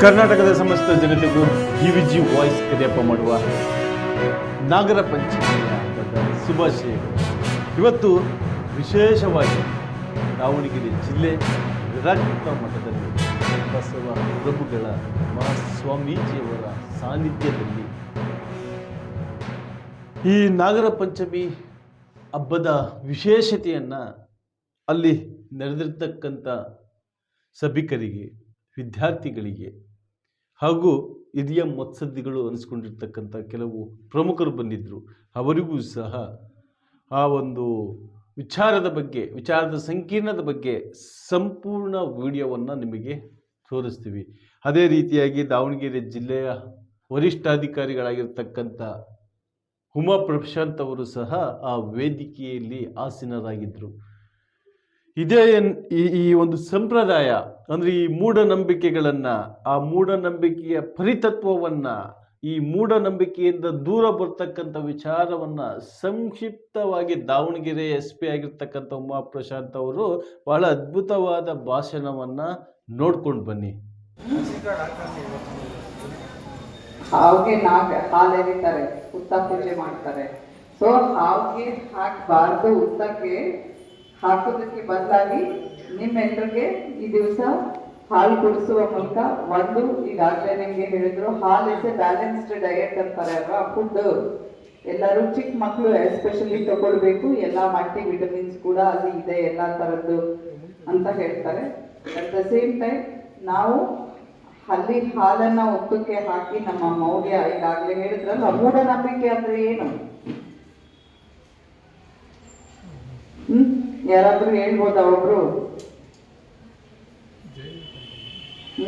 ಕರ್ನಾಟಕದ ಸಮಸ್ತ ಜನತೆಗೂ D V G voice Kariyappa ಮಾಡುವ ನಾಗರ ಪಂಚಮಿಯ ಶುಭಾಶಯಗಳು ಇವತ್ತು ವಿಶೇಷವಾಗಿ ದಾವಣಗೆರೆ ಜಿಲ್ಲೆ ವಿರಾಜಪುರ ಮಠದಲ್ಲಿ ಬಸವ ಪ್ರಭುಗಳ ಮಹಾಸ್ವಾಮೀಜಿಯವರ ಸಾನ್ನಿಧ್ಯದಲ್ಲಿ ಈ ನಾಗರ ಪಂಚಮಿ ಹಬ್ಬದ ವಿಶೇಷತೆಯನ್ನು ಅಲ್ಲಿ ನಡೆದಿರ್ತಕ್ಕಂಥ ಸಭಿಕರಿಗೆ, ವಿದ್ಯಾರ್ಥಿಗಳಿಗೆ ಹಾಗೂ ಹಿರಿಯ ಮತ್ಸದ್ದಿಗಳು ಅನಿಸ್ಕೊಂಡಿರ್ತಕ್ಕಂಥ ಕೆಲವು ಪ್ರಮುಖರು ಬಂದಿದ್ದರು ಅವರಿಗೂ ಸಹ ಆ ಒಂದು ವಿಚಾರದ ಬಗ್ಗೆ, ವಿಚಾರದ ಸಂಕೀರ್ಣದ ಬಗ್ಗೆ ಸಂಪೂರ್ಣ ವಿಡಿಯೋವನ್ನು ನಿಮಗೆ ತೋರಿಸ್ತೀವಿ. ಅದೇ ರೀತಿಯಾಗಿ ದಾವಣಗೆರೆ ಜಿಲ್ಲೆಯ ವರಿಷ್ಠಾಧಿಕಾರಿಗಳಾಗಿರ್ತಕ್ಕಂಥ ಉಮಾ ಪ್ರಶಾಂತ್ ಅವರು ಸಹ ಆ ವೇದಿಕೆಯಲ್ಲಿ ಆಸೀನರಾಗಿದ್ದರು ಇದೇ ಈ ಒಂದು ಸಂಪ್ರದಾಯ ಅಂದರೆ ಈ ಮೂಢನಂಬಿಕೆಗಳನ್ನು, ಆ ಮೂಢನಂಬಿಕೆಯ ಪರಿತತ್ವವನ್ನು, ಈ ಮೂಢನಂಬಿಕೆಯಿಂದ ದೂರ ಬರ್ತಕ್ಕಂಥ ವಿಚಾರವನ್ನು ಸಂಕ್ಷಿಪ್ತವಾಗಿ ದಾವಣಗೆರೆ ಎಸ್ ಪಿ ಆಗಿರ್ತಕ್ಕಂಥ ಉಮಾ ಪ್ರಶಾಂತ್ ಅವರು ಬಹಳ ಅದ್ಭುತವಾದ ಭಾಷಣವನ್ನು ನೋಡ್ಕೊಂಡು ಬನ್ನಿ. ಹಾವಿಗೆ ನಾಗ ಮಾಡ್ತಾರೆ. ಸೊ ಹಾಕಬಾರ್ದು ಉತ್ತಕ್ಕೆ ಹಾಕೋದಕ್ಕೆ ಬದಲಾಗಿ ನಿಮ್ಮೆಲ್ಲರಿಗೆ ಈ ದಿವಸ ಹಾಲು ಕುಡಿಸುವ ಮೂಲಕ ಒಂದು, ಈಗಾಗಲೇ ನಿಮಗೆ ಹೇಳಿದ್ರು, ಹಾಲು ಇಸ್ ಎ ಬ್ಯಾಲೆನ್ಸ್ಡ್ ಡಯಟ್ ಅಂತಾರೆ ಅಲ್ವಾ? ಫುಡ್ ಎಲ್ಲರೂ ಚಿಕ್ಕ ಮಕ್ಕಳು ಎಸ್ಪೆಷಲಿ ತಗೊಳ್ಬೇಕು, ಎಲ್ಲ ಮಲ್ಟಿ ವಿಟಮಿನ್ಸ್ ಕೂಡ ಅಲ್ಲಿ ಇದೆ, ಎಲ್ಲ ಥರದ್ದು ಅಂತ ಹೇಳ್ತಾರೆ. ಅಟ್ ದ ಸೇಮ್ ಟೈಮ್ ನಾವು ಅಲ್ಲಿ ಹಾಲನ್ನ ಒತ್ತಕ್ಕೆ ಹಾಕಿ ನಮ್ಮ ಮೌಲ್ಯ ಈಗಾಗಲೇ ಹೇಳಿದ್ರಲ್ಲ, ಮೂಢನಂಬಿಕೆ ಅಂದ್ರೆ ಏನು? ಹ್ಮ್? ಯಾರಾದ್ರೂ ಹೇಳ್ಬೋದಾ ಒಬ್ರು?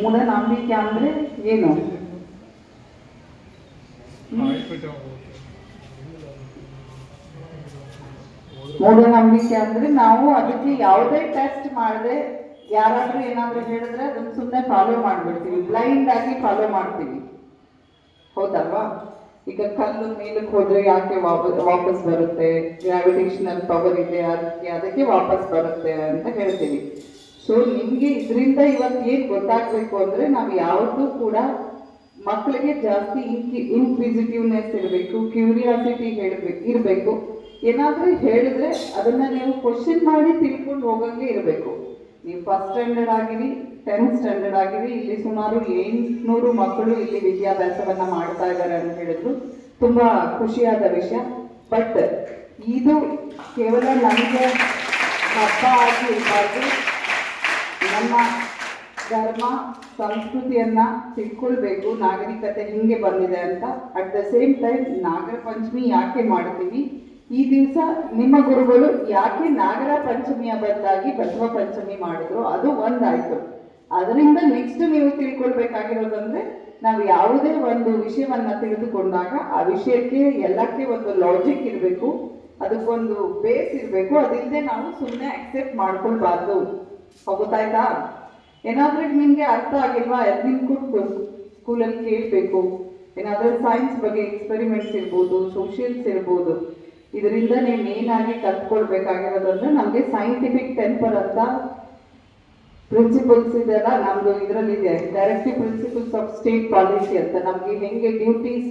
ಮೂಢನಂಬಿಕೆ ಅಂದ್ರೆ ಏನು? ಮೂಢನಂಬಿಕೆ ಅಂದ್ರೆ ನಾವು ಅದಕ್ಕೆ ಯಾವುದೇ ಟೆಸ್ಟ್ ಮಾಡದೆ ಯಾರಾದ್ರೂ ಏನಾದ್ರೂ ಹೇಳಿದ್ರೆ ಅದನ್ನ ಸುಮ್ಮನೆ ಫಾಲೋ ಮಾಡ್ಬಿಡ್ತೀವಿ. ಬ್ಲೈಂಡ್ ಆಗಿ ಫಾಲೋ ಮಾಡ್ತೀವಿ. ಹೌದಲ್ವಾ? ಈಗ ಕಲ್ಲು ಮೇಲಕ್ಕೆ ಹೋದ್ರೆ ಯಾಕೆ ವಾಪಸ್ ಬರುತ್ತೆ? ಗ್ರಾವಿಟೇಷನಲ್ ಪವರ್ ಇದೆ, ಅದಕ್ಕೆ ಅದಕ್ಕೆ ವಾಪಸ್ ಬರುತ್ತೆ ಅಂತ ಹೇಳ್ತೀವಿ. ಸೊ ನಿಮಗೆ ಇದರಿಂದ ಇವತ್ತು ಏನು ಗೊತ್ತಾಗ್ಬೇಕು ಅಂದ್ರೆ ನಾವು ಯಾವತ್ತೂ ಕೂಡ ಮಕ್ಕಳಿಗೆ ಜಾಸ್ತಿ ಇನ್ಕಿ ಇನ್ಕ್ವಿಸಿಟಿವ್ನೆಸ್ ಇರಬೇಕು ಕ್ಯೂರಿಯಾಸಿಟಿ ಹೇಳ್ಬೇಕು, ಇರಬೇಕು. ಏನಾದ್ರೂ ಹೇಳಿದ್ರೆ ಅದನ್ನ ನೀವು ಕ್ವಶನ್ ಮಾಡಿ ತಿಳ್ಕೊಂಡು ಹೋಗಂಗೆ ಇರಬೇಕು. ನೀವು ಫಸ್ಟ್ ಸ್ಟ್ಯಾಂಡರ್ಡ್ ಆಗಿರಿ ಟೆಂತ್ ಸ್ಟ್ಯಾಂಡರ್ಡ್ ಆಗಿರಿ, ಇಲ್ಲಿ ಸುಮಾರು ಎಂಟುನೂರು ಮಕ್ಕಳು ಇಲ್ಲಿ ವಿದ್ಯಾಭ್ಯಾಸವನ್ನ ಮಾಡ್ತಾ ಇದ್ದಾರೆ ಅಂತ ಹೇಳಿದ್ರು. ತುಂಬಾ ಖುಷಿಯಾದ ವಿಷಯ. ಬಟ್ ಇದು ಕೇವಲ ನಮಗೆ ಹಬ್ಬ ಆಗಿ ಇರಬಾರ್ದು. ನಮ್ಮ ಧರ್ಮ, ಸಂಸ್ಕೃತಿಯನ್ನ ತಿಳ್ಕೊಳ್ಬೇಕು, ನಾಗರಿಕತೆ ಹಿಂಗೆ ಬಂದಿದೆ ಅಂತ. At the same time Nagara Panchami ಯಾಕೆ ಮಾಡ್ತೀವಿ? ಈ ದಿವಸ ನಿಮ್ಮ ಗುರುಗಳು ಯಾಕೆ ನಾಗರ ಪಂಚಮಿಯ ಬದಲಾಗಿ ಬಸವ ಪಂಚಮಿ ಮಾಡಿದ್ರು? ಅದು ಒಂದಾಯ್ತು. ಅದರಿಂದ ನೆಕ್ಸ್ಟ್ ನೀವು ತಿಳ್ಕೊಳ್ಬೇಕಾಗಿರೋದಂದ್ರೆ, ನಾವು ಯಾವುದೇ ಒಂದು ವಿಷಯವನ್ನ ತಿಳಿದುಕೊಂಡಾಗ ಆ ವಿಷಯಕ್ಕೆ ಎಲ್ಲಕ್ಕೆ ಒಂದು ಲಾಜಿಕ್ ಇರಬೇಕು, ಅದಕ್ಕೊಂದು ಬೇಸ್ ಇರಬೇಕು ಅದಿಲ್ಲದೆ ನಾವು ಸುಮ್ಮನೆ ಅಕ್ಸೆಪ್ಟ್ ಮಾಡ್ಕೊಳ್ಬಾರ್ದು. ಗೊತ್ತಾಯ್ತಾ ಏನಾದ್ರೂ ನಿಮ್ಗೆ ಅರ್ಥ ಆಗಿಲ್ವಾ? ನಿಮ್ ಕೂತ್ಕೊ ಸ್ಕೂಲಲ್ಲಿ ಕೇಳಬೇಕು? ಏನಾದ್ರೂ ಸೈನ್ಸ್ ಬಗ್ಗೆ ಎಕ್ಸ್ಪೆರಿಮೆಂಟ್ಸ್ ಇರ್ಬೋದು ಸೋಷಿಯಲ್ಸ್ ಇರ್ಬೋದು. ಇದರಿಂದ ನೀವು ಆಗಿ ಕಲ್ತ್ಕೊಳ್ಬೇಕಾಗಿರೋದಂದ್ರೆ ನಮಗೆ ಸೈಂಟಿಫಿಕ್ ಟೆಂಪರ್ ಅಂತ ಪ್ರಿನ್ಸಿಪಲ್ಸ್ ಇದೆಲ್ಲ ನಮ್ದು ಇದರಲ್ಲಿದೆ. Directive principles of state policy ಅಂತ. ನಮಗೆ ಹೆಂಗೆ ಡ್ಯೂಟೀಸ್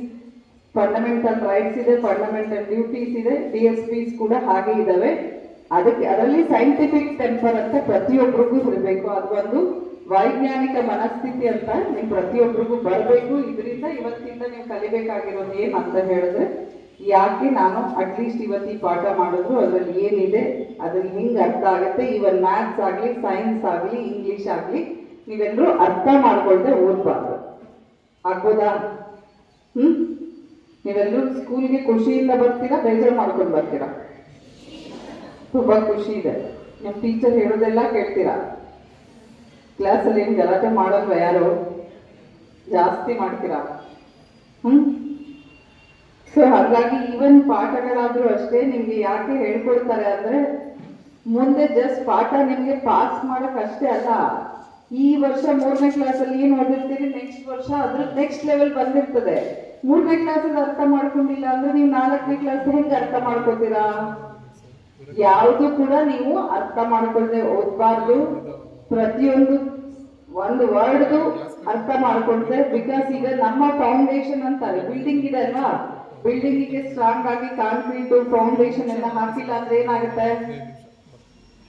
ಫಂಡಮೆಂಟಲ್ ರೈಟ್ಸ್ ಇದೆ ಫಂಡಮೆಂಟಲ್ ಡ್ಯೂಟೀಸ್ ಇದೆ ಡಿ ಎಸ್ ಪಿಸ್ ಕೂಡ ಹಾಗೆ ಇದಾವೆ. ಅದಕ್ಕೆ ಅದರಲ್ಲಿ ಸೈಂಟಿಫಿಕ್ ಟೆಂಪರ್ ಅಂತ ಪ್ರತಿಯೊಬ್ಬರಿಗೂ ಇರಬೇಕು. ಅದು ಒಂದು ವೈಜ್ಞಾನಿಕ ಮನಸ್ಥಿತಿ ಅಂತ ನೀವು ಪ್ರತಿಯೊಬ್ಬರಿಗೂ ಬರಬೇಕು. ಇದರಿಂದ ಇವತ್ತಿಂದ ನೀವು ಕಲಿಬೇಕಾಗಿರೋದು ಏನು ಅಂತ ಹೇಳಿದ್ರೆ, ಯಾಕೆ ನಾನು ಅಟ್ಲೀಸ್ಟ್ ಇವತ್ತು ಈ ಪಾಠ ಮಾಡಿದ್ರು, ಅದರಲ್ಲಿ ಏನಿದೆ, ಅದ್ರಲ್ಲಿ ಹಿಂಗೆ ಅರ್ಥ ಆಗುತ್ತೆ. ಇವನ್ ಮ್ಯಾಥ್ಸ್ ಆಗಲಿ ಸೈನ್ಸ್ ಆಗಲಿ ಇಂಗ್ಲಿಷ್ ಆಗಲಿ, ನೀವೆಲ್ಲರೂ ಅರ್ಥ ಮಾಡ್ಕೊಳ್ದೆ ಓದ್ಬಾರ್ದು. ಆಗ್ಬೋದಾ? ಹ್ಮ್? ನೀವೆಲ್ಲರೂ ಸ್ಕೂಲ್ಗೆ ಖುಷಿಯಿಂದ ಬರ್ತೀರಾ, ಬೇಜಾರು ಮಾಡ್ಕೊಂಡು ಬರ್ತೀರಾ? ತುಂಬಾ ಖುಷಿ ಇದೆ. ನಿಮ್ಮ ಟೀಚರ್ ಹೇಳೋದೆಲ್ಲ ಕೇಳ್ತೀರಾ? ಕ್ಲಾಸಲ್ಲಿ ಏನು ಗಲಾಟೆ ಮಾಡಲ್ವ ಯಾರು? ಜಾಸ್ತಿ ಮಾಡ್ತೀರಾ? ಹ್ಞೂ ಸೊ ಹಾಗಾಗಿ ಈವನ್ ಪಾಠಗಳಾದರೂ ಅಷ್ಟೇ ನಿಮಗೆ ಯಾಕೆ ಹೇಳ್ಕೊಡ್ತಾರೆ ಅಂದ್ರೆ ಮುಂದೆ ಜಸ್ಟ್ ಪಾಠ ನಿಮಗೆ ಪಾಸ್ ಮಾಡಕ್ ಅಷ್ಟೇ ಅಲ್ಲ. ಈ ವರ್ಷ ಮೂರನೇ ಕ್ಲಾಸಲ್ಲಿ ಏನು ಓದಿರ್ತೀರಿ? ನೆಕ್ಸ್ಟ್ ವರ್ಷ ಅದ್ರ ನೆಕ್ಸ್ಟ್ ಲೆವೆಲ್ ಬಂದಿರ್ತದೆ. ಮೂರನೇ ಕ್ಲಾಸಲ್ಲಿ ಅರ್ಥ ಮಾಡ್ಕೊಂಡಿಲ್ಲ ಅಂದ್ರೆ ನೀವು ನಾಲ್ಕನೇ ಕ್ಲಾಸ್ ಹೆಂಗ್ ಅರ್ಥ ಮಾಡ್ಕೋತೀರಾ? ಯಾವುದು ಕೂಡ ನೀವು ಅರ್ಥ ಮಾಡ್ಕೊಳ್ದೆ ಓದ್ಬಾರ್ದು ಪ್ರತಿಯೊಂದು ಒಂದು ವರ್ಡ್ದು ಅರ್ಥ ಮಾಡ್ಕೊಳ್ತೆ ಬಿಕಾಸ್ ಈಗ ನಮ್ಮ ಫೌಂಡೇಶನ್ ಅಂತಾರೆ ಬಿಲ್ಡಿಂಗ್ ಇದೆ ಅಲ್ವಾ? ಬಿಲ್ಡಿಂಗಿಗೆ ಸ್ಟ್ರಾಂಗ್ ಆಗಿ ಕಾಂಕ್ರೀಟ್ ಫೌಂಡೇಶನ್ ಎಲ್ಲ ಹಾಕಿಲ್ಲ ಅಂದ್ರೆ ಏನಾಗುತ್ತೆ?